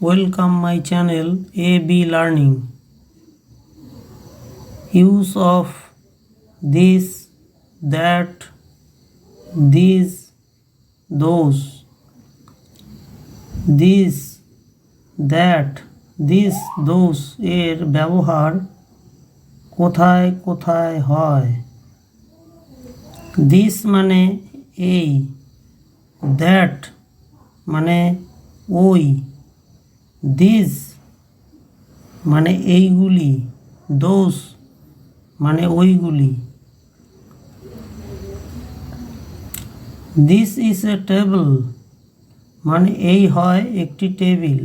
Welcome my channel AB Learning. Use of this, that, these, those. This, that, this, those এর ব্যবহার কোথায় কোথায় হয় দিস মানে এই দ্যাট মানে ওই দিস মানে এইগুলি দোষ মানে ওইগুলি। দিস ইজ এ টেবিল মানে এই হয় একটি table.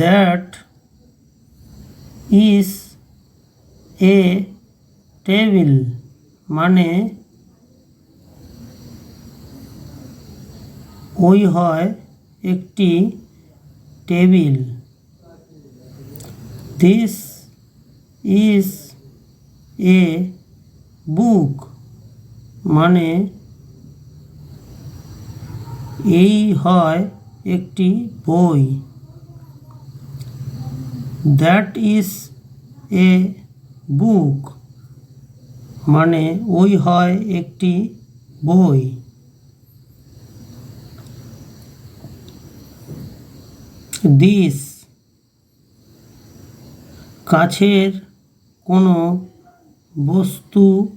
That is a table মানে ওই হয় একটি table. This is a book মানে এই হয় একটি বই। দ্যাট ইজ এ বুক মানে ওই হয় একটি বই। দিস। কাছের কোনো বস্তু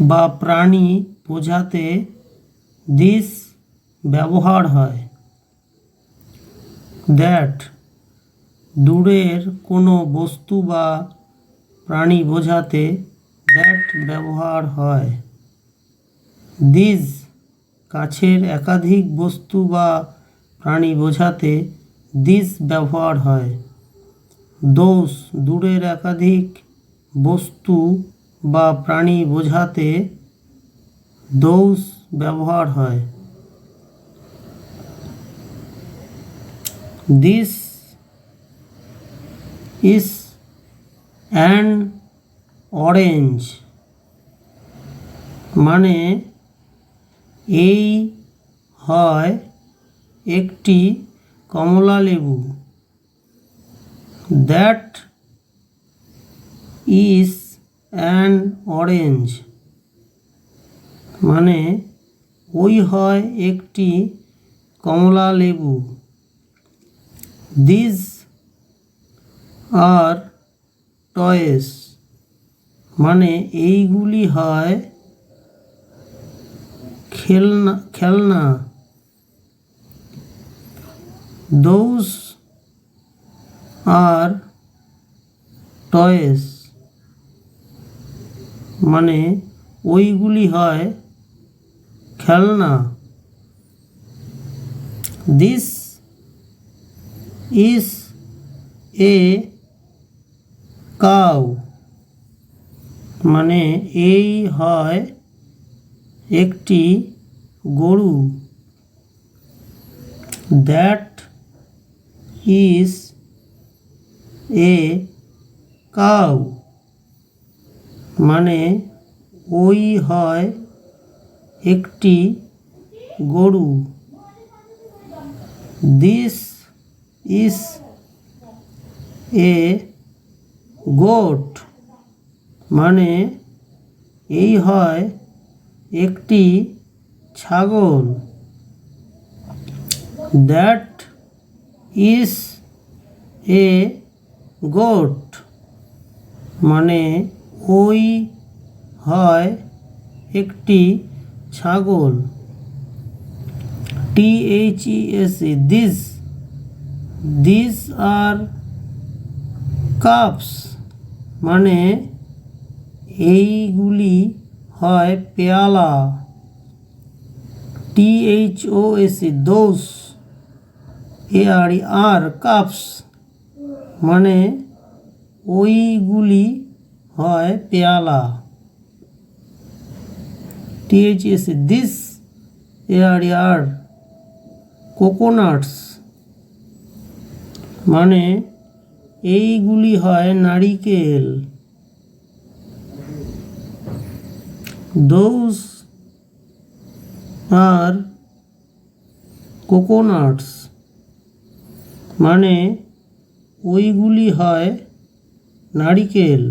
বা প্রাণী বোঝাতে দিস ব্যবহার হয়। দ্যাট দূরের কোনো বস্তু বা প্রাণী বোঝাতে দ্যাট ব্যবহার হয়। দিস কাছের একাধিক বস্তু বা প্রাণী বোঝাতে দিস ব্যবহার হয়। দোষ দূরের একাধিক বস্তু বা প্রাণী বোঝাতে দোষ ব্যবহার হয়। দিস ইস অ্যান অরেঞ্জ মানে এই হয় একটি কমলা লেবু। দ্যাট ইজ অ্যান অরেঞ্জ মানে ওই হয় একটি কমলা লেবু। দিস আর টয়েস মানে এইগুলি হয় খেলনা খেলনা। দোজ আর টয়েস মানে ওইগুলি হয় খেলনা। দিস ইজ এ কাউ মানে এই হয় একটি গরু। দ্যাট ইজ এ কাউ মানে ওই হয় একটি গরু। দিস ইজ এ গোট মানে এই হয় একটি ছাগল। দ্যাট ইজ এ গোট মানে ওই হয় একটি ছাগল। T H E S E this this are cups মানে এইগুলি হয় পেয়ালা। T H O S E দোষ এ আর আর কাপস মানে ওইগুলি হয় পেয়ালা। T H S E this a are are coconuts মানে এইগুলি হয় নারিকেল। দোজ আর কোকোনাটস মানে ওইগুলি হয় নারিকেল।